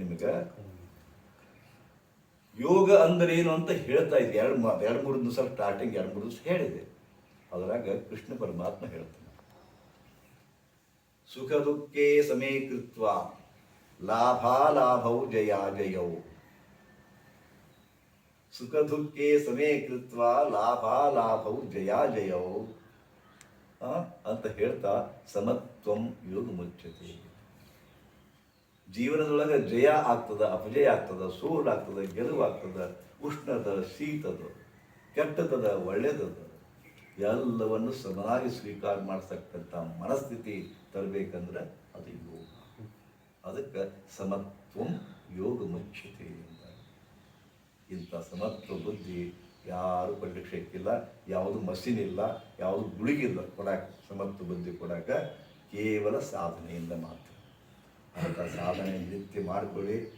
ನಿಮಗೆ? ಯೋಗ ಅಂದ್ರೆ ಏನು ಅಂತ ಹೇಳ್ತಾ ಇದ್ದೆ. ಎರಡು ಮಾ, ಎರಡು ಮೂರು ದಿವಸ ಸ್ಟಾರ್ಟಿಂಗ್ ಎರಡು ಮೂರು ದಿವಸ ಹೇಳಿದೆ. ಅದರಾಗ ಕೃಷ್ಣ ಪರಮಾತ್ಮ ಹೇಳ್ತಾನೆ. ಸುಖ ದುಃಖೇ ಸಮೇ ಕೃತ್ವ ಲಾಭಾಲಾಭೌ ಜಯ ಜಯೌ. ಸುಖ ದುಃಖೇ ಸಮೇ ಕೃತ್ವ ಲಾಭಾಲಾಭೌ ಜಯ ಜಯೌ. ಅಂತ ಹೇಳ್ತಾ ಸಮತ್ವಂ ಯೋಗ ಮುಚ್ಚತೆ. ಜೀವನದೊಳಗೆ ಜಯ ಆಗ್ತದ, ಅಪಜಯ ಆಗ್ತದ ಸೋಲ್ ಆಗ್ತದ ಗೆಲುವು ಆಗ್ತದ ಉಷ್ಣದ, ಶೀತದ, ಕೆಟ್ಟದದ ಒಳ್ಳೆಯದದ ಎಲ್ಲವನ್ನು ಸಮನಾಗಿ ಸ್ವೀಕಾರ ಮಾಡ್ತಕ್ಕಂಥ ಮನಸ್ಥಿತಿ ತರಬೇಕಂದ್ರೆ ಅದು ಯೋಗ. ಅದಕ್ಕೆ ಸಮತ್ವ ಯೋಗ ಮುಖ್ಯತೆ ಇಂಥ ಸಮತ್ವ ಬುದ್ಧಿ ಯಾರು ಕೊಡ್ಲಿಕ್ಕೆ ಶಕ್ತಿಲ್ಲ ಯಾವುದು ಮಷಿನ್ ಇಲ್ಲ ಯಾವುದು ಗುಳಿಗಿಲ್ಲ ಕೊಡಕ್ಕೆ ಸಮತ್ವ ಬುದ್ಧಿ ಕೊಡಕ್ಕೆ ಕೇವಲ ಸಾಧನೆಯಿಂದ ಮಾತ್ರ. ಅಂತ ಸಾಧನೆ ನಿತ್ಯ ಮಾಡಿಕೊಳ್ಳಿ.